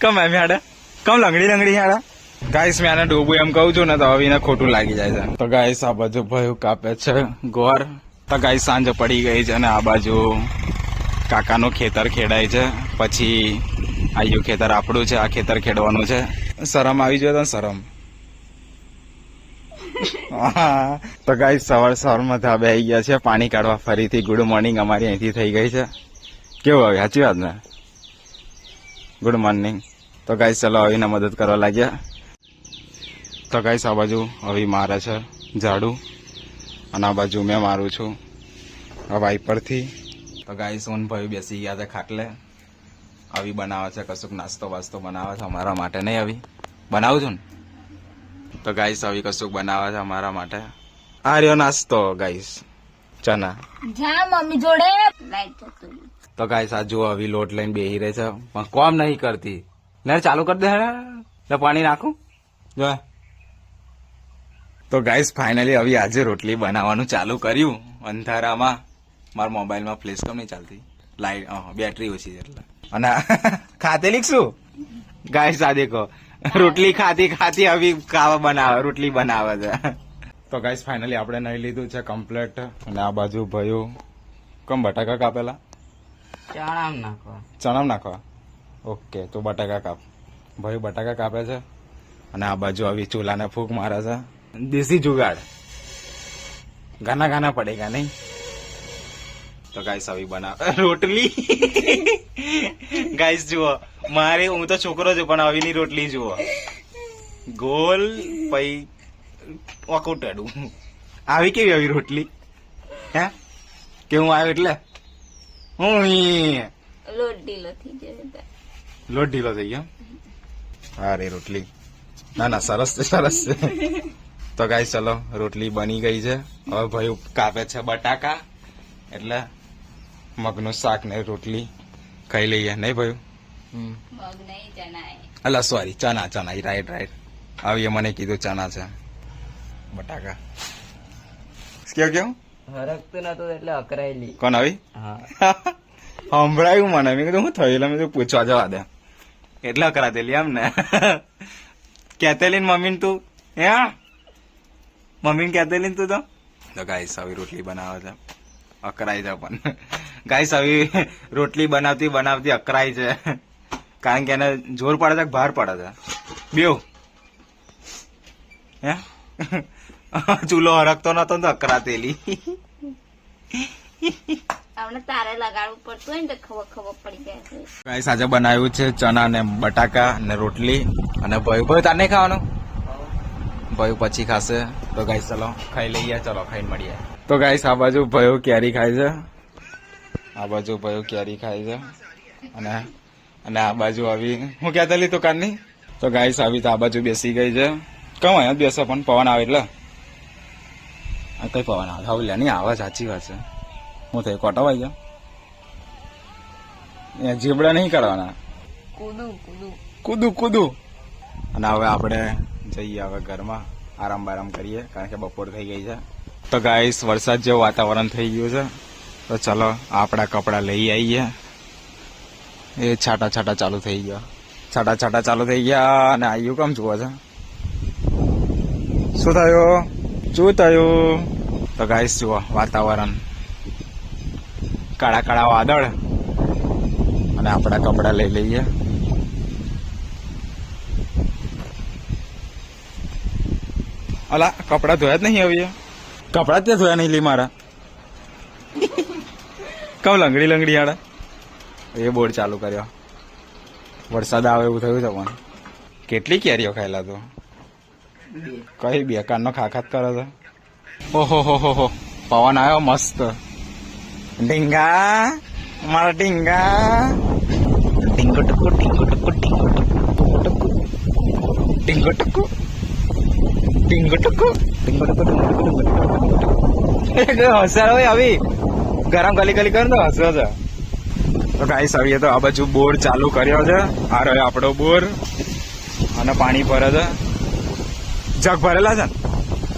કમ એમ હેડે? કમ લંગડી લંગડી હેડે? ગાઈસ મેં આને ડોબું એમ કહું છું ને તો હવે એને ખોટું લાગી જાય છે. તો ગાઈસ આ બાજુ ભયું કાપે છે ગોર. તો ગાઈસ સાંજ પડી ગઈ છે અને આ બાજુ કાકાનું ખેતર ખેડાય છે. પછી આયુ ખેતર આપણું છે, આ ખેતર ખેડવાનું છે. શરમ આવી જોઈએ તો શરમ. તો ગાઈસ સવાર સવારમાં ધાબે આવી ગયા છે, પાણી કાઢવા ફરીથી ગુડ મોર્નિંગ અમારી અહીંથી થઈ ગઈ છે. કેવું હવે? સાચી વાત ને? ગુડ મોર્નિંગ તો ગાઈસ ચલો આવીને મદદ કરવા લાગ્યા. તો ગાઈસ આ બાજુ હવે મારે છે ઝાડુ. અને આ બાજુ મેં મારું છું આ વાઇપરથી તો ગાઈસ હું ભાઈ બેસી ગયા છે ખાટલે. આવી બનાવે છે, કશુંક નાસ્તો વાસ્તો બનાવે છે અમારા માટે નહીં આવી. બનાવું છું ને? તો ગાઈસ આવી કશુંક બનાવે છે અમારા માટે. આ રહ્યો નાસ્તો ગાઈસ ચના. જા, મમ્મી જોડે. તો ગાઈસ આ જુઓ આવી લોટ લઈને બેહી રહે છે. પણ કોમ નહીં કરતી. લે ચાલુ કરી દે હેડે. લે પાણી નાખું. જો. તો ગાઈસ ફાઇનલી હવે આજે રોટલી બનાવવાનું ચાલુ કર્યું. અંધારામાં. મારા મોબાઈલમાં ફ્લેશ કેમ નહીં ચાલતી. લાઈટ બેટરી ઓછી છે એટલે. અને ખાતેલી શું ગાઈસ આ દેખો. રોટલી ખાતી ખાતી આવી ખાવા બનાવે રોટલી બનાવે છે. તો ગાઈસ ફાઇનલી આપણે નહીં લીધું છે કમ્પ્લેટ. અને આ બાજુ ભયું. કમ બટાકા કાપેલા? ચણામ નાખો ચણામ નાખવા? ઓકે, તો બટાકા કાપ. ભાઈ, બટાકા કાપે છે? અને આ બાજુ આવી ચૂલાને ફૂંક મારે છે. દેશી જુગાડ. ગાના ગાના પડેગા, નહીં? તો ગાઈસ આવી બના રોટલી? ગાઈસ જુઓ. મારે, હું તો છોકરો છું, પણ આવીની રોટલી જુઓ. ગોલ, પઈ વકોટાડું આવી કેવી આવી રોટલી? હે? કે હું આવ્યો એટલે? હું ઈ. લોટ ઢીલો થઈ લોટ ઢીલો થઈ ગયો. અરે રોટલી. ના ના સરસ છે સરસ છે. તો ગાઈ ચલો રોટલી બની ગઈ છે. હવે ભાઈ કાપે છે બટાકા. એટલે મગનું શાક ને રોટલી ખાઈ લઈએ. નહીં ભાઈ? અલ નહીં ચના અલા સોરી ચના ચના રાઈટ રાઈટ આવીએ મને કીધું ચના છે. બટાકા. કેવું કેવું? હરકતું નતું એટલે અકરાયેલી કોણ આવી? સંભળાયું મને. મેં કીધું હું થયેલા મેં પૂછવા જવા દે. એટલે અકરાતેલી એમ ને. કેતેલી મમ્મીને મમ્મી તું? હે? મમ્મી કેતેલીન કેતેલી તું તો? તો ગાઈસ આવી રોટલી બનાવે છે. અકરાઈ છે પણ. ગાઈસ આવી રોટલી બનાવતી બનાવતી અકરાઈ છે. કારણ કે એને જોર પડે છે ભાર પડે છે. બેવ હે? ચૂલો હરકતો નતો ને અકરાતેલી તારે લગાડવું પડતું હોય ને ખબર ખબર પડી જાય છે. ગાઈસ આજે બનાવ્યું છે ચણા ને બટાકા ને રોટલી અને ભયું. ભયું તાર નહીં ખાવાનું? ભયું પછી ખાશે. તો ગાઈસ ચલો ખાઈ લઈએ. ચલો ખાઈને મળીએ. તો ગાઈસ આ બાજુ ભયો કેરી ખાય છે? આ બાજુ ભયો કેરી ખાય છે? અને અને આ બાજુ આવી હું ક્યાં તલી તો કારની તો ગાઈસ આવી તો આ બાજુ બેસી ગઈ છે. કમ અહીંયા બેસે પણ? પવન આવે એટલે. કઈ પવન આવે? હવે લે નહીં આવે સાચી વાત છે. હું થઈ કોટાવાઈ ગયા એ જીબડા નહીં કરવાના. કૂદું કૂદું. કૂદું કૂદું. અને હવે આપણે જઈએ હવે ઘરમાં. આરામ બારામ કરીએ કારણ કે બપોર થઈ ગઈ છે. તો ગાઈસ વરસાદ જેવું વાતાવરણ થઈ ગયું છે. તો ચલો આપણા કપડાં લઈ આવીએ એ છાટા છાટા ચાલુ થઈ ગયા. છાટા છાટા ચાલુ થઈ ગયા અને આવ્યું કેમ જુઓ છે? શું થયું? શું થયું? તો ગાઈસ જુઓ વાતાવરણ. કાળા કાળા વાદળ. અને આપણા કપડાં લઈ લઈએ. અલા કપડા ધોયા જ નહીં હવે? કપડા જ તે ધોયા નહીં લી મારા. કમ લંગડી લંગડી આડા એ બોર્ડ ચાલુ કર્યો. વરસાદ આવે એવું થયું છે પણ. કેટલી કેરીઓ ખાયેલા તું? કઈ બે કાનનો ખાખાત કરો છે? ઓહો હો હો હો પવન આવ્યો મસ્ત. ઢીંગા, મારા ઢીંગા. ઢીંગો ટકુ ઢીંગો ટકુ, ઢીંગો ટકો, ઢીંગો ટકુ. ઢીંગો ટકુ ઢીંગો ટકુ, ઢીંગો ટકો હસારો હોય આવી. ગરમ ગલી ગલી કર તો હસરો છે. તો ગાઈસ આવીએ તો આ બાજુ બોર ચાલુ કર્યો છે. આ રહ્યો આપણો બોર. અને પાણી ભરે છે. જગ ભરેલા છે ને?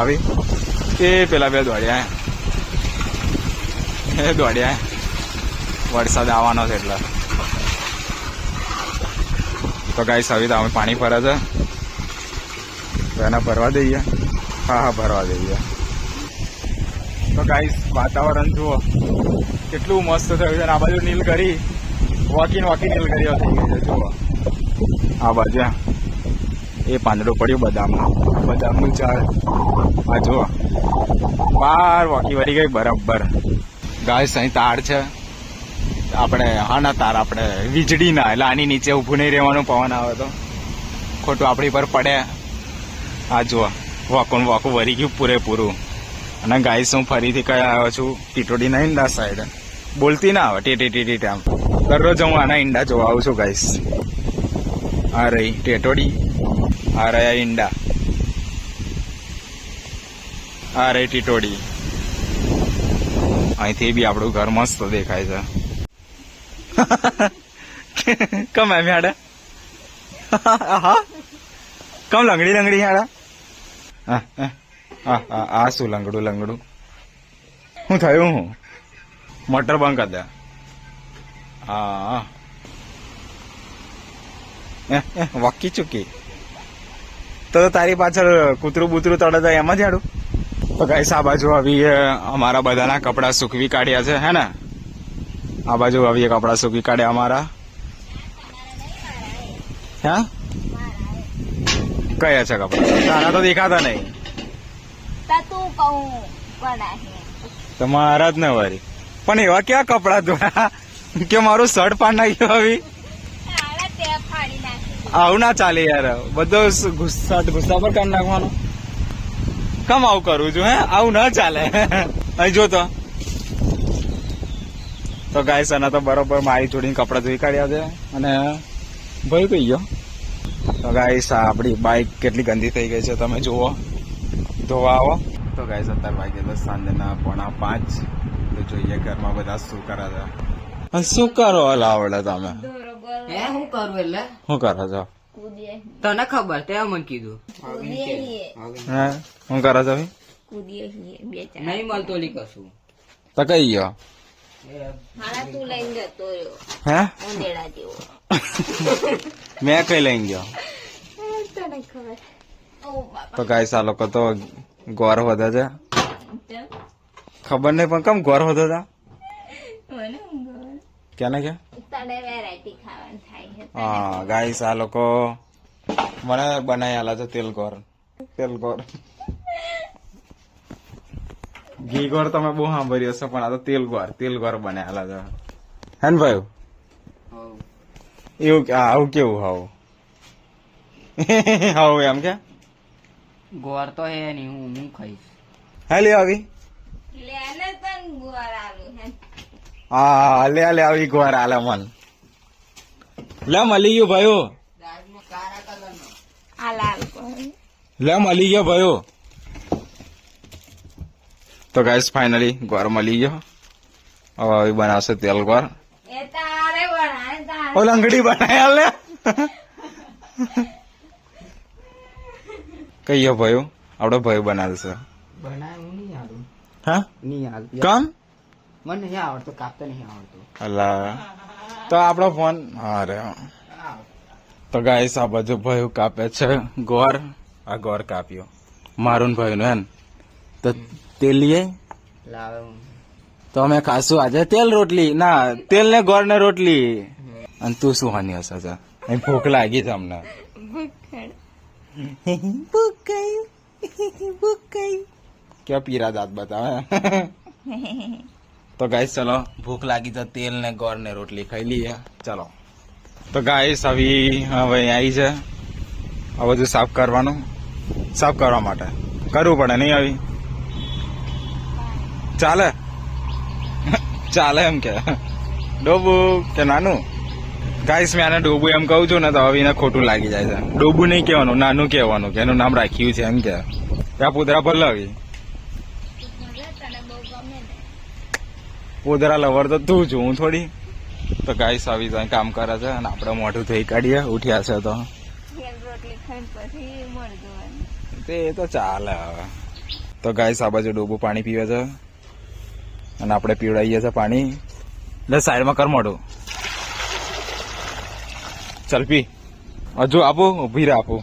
આવી. એ પેલા બે દોડ્યા એ દોડ્યા વરસાદ આવવાનો છે એટલે. તો ગાય હવે અમે પાણી ભરા છે. તો એના ભરવા દઈએ. હા હા, ભરવા દઈએ. તો ગાઈસ વાતાવરણ જુઓ. કેટલું મસ્ત થયું છે આ બાજુ નીલગરી વોકિંગ વોકિંગ નીલગરીઓ થઈ ગઈ છે, જુઓ. આ બાજુ. એ પાંદડું પડ્યું બદામનું. બદામનું ઝાડ આ જુઓ. બાર વોકી વળી ગઈ બરાબર. ગાય અહીં તાર છે. આપણે હાના તાર, આપણે વીજળી ના એટલે આની નીચે ઊભું નહીં રહેવાનું, પવન આવે તો. ખોટું આપણી પર પડે. આ જુઓ. વાકું વાકું વરી ગયું પૂરેપૂરું. અને ગાઈસ, હું ફરીથી કયા આવ્યો છું? ટીટોડી ના ઈંડા સાઈડ બોલતી ના આવે. ટેટી ટીટી ટી, આમ. દરરોજ હું આના ઈંડા જોવા આવું છું, ગાઈસ. આ રહી ટેટોડી. આ રહ્યા ઈંડા આ રહી ટીટોડી અહીંથી બી આપણું ઘર મસ્ત દેખાય છે કમ એમ હાડા હા કમ લંગડી લંગડી હાડા હા, હા, હા, હા, આ શું લંગડું લંગડું શું થયું હું મોટર બંધ દે હા વાકી ચૂકી તો તારી પાછળ કૂતરું બૂતરું તળે તો એમ જ હેડું. તો ગાઈસ આ બાજુ આવી અમારા બધાના કપડાં સૂકવી કાઢ્યા છે હે ને? આ બાજુ આવી કપડાં સૂકવી કાઢ્યા અમારા. હે? કયા છે કપડા? તારા તો દેખાતા નહીં. તમારા જ ને વરી પણ એવા ક્યાં કપડા ધોયા? કે મારું શર્ટ પાડ નાખ્યું આવી? આવું ના ચાલે યાર. બધો ગુસ્સા ગુસ્સા પર કામ નાખવાનો. કમ આવું કરું છું, હે? આવું ના ચાલે. અહીં જો તો. તો ગાય સના તો બરોબર મારી જોડીને કપડા ધોઈ કાઢ્યા છે અને ભાઈ કઈ ગયો તો ગાઈસ આપણી બાઇક કેટલી ગંદી થઈ ગઈ છે, તમે જુઓ. ધોવા આવો. તો ગાઈસ અત્યારે વાગે તો સાંજના પોણા પાંચ. તો જોઈએ ઘરમાં બધા શું કરે છે. શું કરો લાવડે તમે? હે હું કરું એટલે? શું કરો છો? તને ખબર તે મને કીધું. હે. શું કરો છો નહીં મળતો લી કશું. તો કઈ ગયો? હાડા તું લઈને જતો રહ્યો. હે? મેં કઈ લઈને ગયો? તો ગાઈસ આ લોકો તો ગોર વધે છે. ખબર નહીં પણ કેમ ગોર વધે છે? મને ક્યાં? કે તને વેરાયટી ખાવાનું થાય છે હા ગાઈસ આ લોકો મને બનાવી આલા છે તેલ ગોર તેલ ગોર ઘી ગોર તમે બહુ સાંભળ્યું હશે પણ આ તો તેલ ગોર તેલ ગોર બનાવેલા છે. હે ને ભાઈ? એવું કે- આવું કેવું હાવ? હાવ એમ કે? ગોર તો હે નહીં હું હું ખાઈશ. હે લે આવી. લેને તન ગોર આલું હે હા લે હાલે આવી ગોર આલે મન લે મળી ગયો ભાઈઓ. આ લાલ પણ લે મળી ગયો ભાઈઓ. તો ગાઈસ ફાઇનલી ગોર મળી ગયો. હવે આવી બનાવશે તેલ ગોર એ બનાય તારે. ઓ લંગડી બનાયા લે. કહીએ ભાઈઓ? આપડે ભાઈ બનાવશે. બનાવ હું નહીં હા? નહીં કામ? મને નહીં આવડતો કાપતા નહીં આવડતો. અલા. તો આપણો ફોન અરે તો ગાઈસ આ બધું ભાઈ કાપે છે. ગોર. આ ગોર કાપ્યો. મારું ભાઈ નું એમ તો તેલ લઈએ લાવે તો અમે ખાશું આજે તેલ રોટલી. ના તેલ ને ગોર ને રોટલી. અને તું શું હાની હશે છે અહીં ભૂખ લાગી છે અમને. ક્યાં પીરા દાંત બતાવે? તો ગાઈસ ચલો, ભૂખ લાગી તો તેલ ને ગોળ ને રોટલી ખાઈ લઈએ. ચલો. તો ગાઈસ આવી હવે આવી છે. આ બધું સાફ કરવાનું. સાફ કરવા માટે. કરવું પડે, નહીં આવી? ચાલે? ચાલે એમ કે. ડોબુ કે નાનું? ગાઈસ મેં આને ડોબુ એમ કહું છું ને તો હવે એને ખોટું લાગી જાય છે. ડોબુ નહીં કહેવાનું, નાનું કહેવાનું, કે એનું નામ રાખ્યું છે એમ કે. ત્યાં પૂતરા પર તને બહુ ગમે ને પુદરા લવર તો તું છું હું થોડી. તો ગાઈસ આવી જાય કામ કરે છે અને આપણે મોઢું થઈ કાઢીએ ઉઠ્યા છે તો. તે તો ચાલે હવે. તો ગાઈસ આ બાજુ ડોબું પાણી પીવે છે. અને આપણે પીવડાવીએ છે પાણી. એટલે સાઈડમાં કર મોઢું. ચાલ પી. હજુ આપો ઊભી રહે આપો.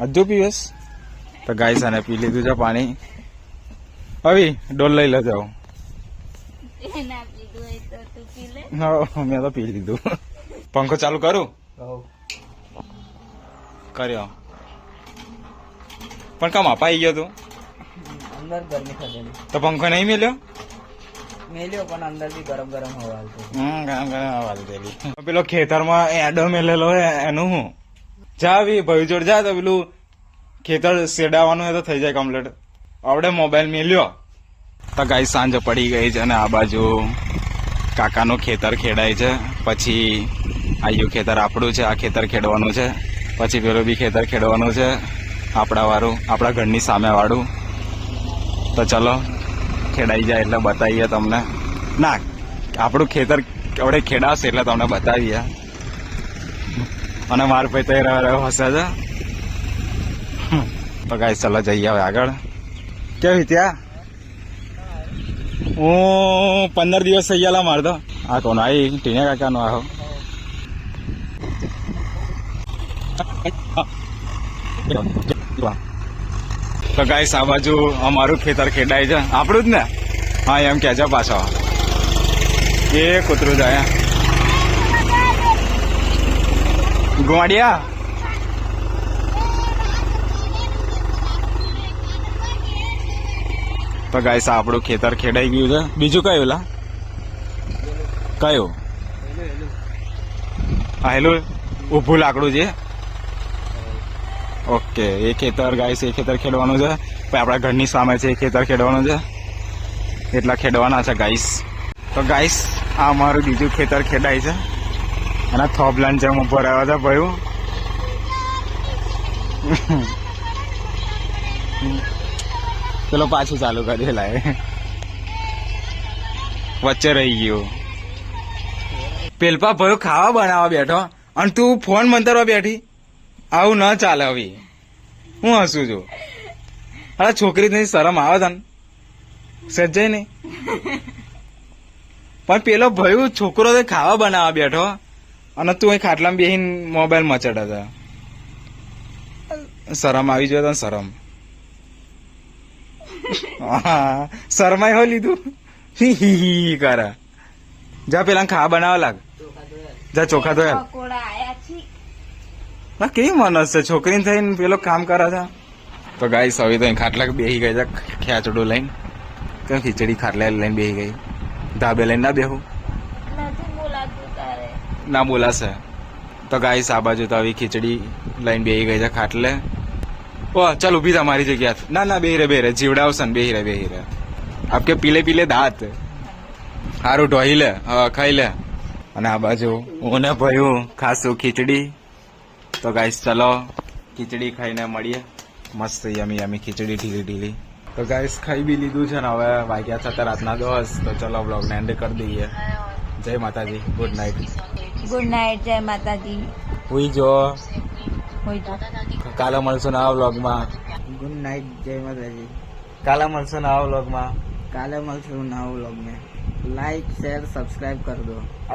હજુ પીવેશ. તો ગાઈસ અને પી લીધું છે પાણી. હવે ડોલ લઈ લેજો એના પીધું હોય તો તું પી લે. હા મેં તો પી લીધું. પંખો ચાલુ કરું? કર્યો. પણ કામ અપાઈ ગયો તું. અંદર ગરમી થતી તો પંખો નહીં મેલ્યો? મેલ્યો પણ અંદર બી ગરમ ગરમ હવા હમ ગરમ ગરમ હવા પેલો ખેતરમાં એડો મેલેલો હોય એનું હું જા ભી, ભાઈ જોડ જા તો પેલું ખેતર સેડાવાનું હોય તો થઈ જાય કમ્પ્લીટ આવડે મોબાઈલ મેલ્યો તો ગાઈ સાંજ પડી ગઈ છે અને આ બાજુ કાકાનું ખેતર ખેડાય છે. પછી આયુ ખેતર આપણું છે, આ ખેતર ખેડવાનું છે. પછી પેલું બી ખેતર ખેડવાનું છે, આપણા વાળું, આપણા ઘરની સામે વાળું. તો ચલો, ખેડાઈ જાય એટલે બતાવીએ તમને. ના, આપણું ખેતર આપણે ખેડાશે એટલે તમને બતાવીએ. અને માર ભાઈ તો રહ્યો હશે જ. તો ગાઈ ચલો જઈએ હવે આગળ. કેવી ત્યાં હું પંદર દિવસ થઈ ગયા મારે તો. આ કોનો આવી ટીને કાકાનો આવો તો ગાઈસ આ બાજુ અમારું ખેતર ખેડાય છે. આપણું જ ને? હા, એમ કે છે પાછો. એ કૂતરું જાય. ગોડિયા તો ગાઈસ આપણું ખેતર ખેડાઈ ગયું છે. બીજું કયું લા? કયું? હા હેલું ઊભું લાકડું છે. ઓકે, એ ખેતર ગાઈસ એ ખેતર ખેડવાનું છે. પછી આપણા ઘરની સામે છે એ ખેતર ખેડવાનું છે. એટલા ખેડવાના છે ગાઈસ તો ગાઈસ આ અમારું બીજું ખેતર ખેડાય છે. અને થોપ જેમ ઉપર આવ્યો હતો ભાઈ પેલો પાછું ચાલુ કરી લાય વચ્ચે રહી ગયું. પેલપા ભયો ખાવા બનાવવા બેઠો. અને તું ફોન મંતરવા બેઠી. આવું ન ચાલે હવે. હું હસું છું. અરે છોકરી નહીં શરમ આવે તને? સજ્જય નહીં. પણ પેલો ભયું છોકરો ખાવા બનાવવા બેઠો. અને તું અહીં ખાટલામાં બેસીને મોબાઈલ મચડ હતા. શરમ આવી જોઈએ તને શરમ. હા શરમાય હો લીધું. હી કરે. જા પેલા ખા બનાવવા લાગ. જા ચોખા ધોયા. કેવી માણસ છે? છોકરીને થઈને પેલો કામ કરે છે. તો ગાય સવી તો ખાટલા બેહી ગઈ છે ખેંચડું લઈને. કેમ ખીચડી ખાટલા લઈને બેહી ગઈ? ધાબે લઈને ના બેહું? ના બોલાશે. તો ગાઈસ આ બાજુ તો આવી ખીચડી લઈને બેહી ગઈ છે ખાટલે. ઓ, ચાલ ઊભી થા મારી જગ્યા ના ના, બેહી રે બેહી રે. જીવડાવશે ને બેહી રે બેહી રે. આપકે પીલે પીલે દાંત. સારું ઢોહી લે. હા, ખાઈ લે. અને આ બાજુ હું ને ભયું ખાસું ખીચડી. તો ગાઈસ ચલો, ખીચડી ખાઈને મળીએ. મસ્ત, યમી યમી ખીચડી, ઢીલી ઢીલી. તો ગાઈસ ખાઈ બી લીધું છે ને હવે વાગ્યા છતાં રાતના દસ. તો ચલો બ્લોગને એન્ડ કરી દઈએ. જય માતાજી. ગુડ નાઇટ ગુડ નાઇટ જય માતાજી. હુઈ જો. હુઈ જો. કાલે મળશું નવા વ્લોગમાં. ગુડ નાઇટ જય માતાજી. કાલે મળશું નવા વ્લોગમાં. કાલે મળશું નવા વ્લોગમાં. લાઈક શેર સબસ્ક્રાઈબ કરી દો.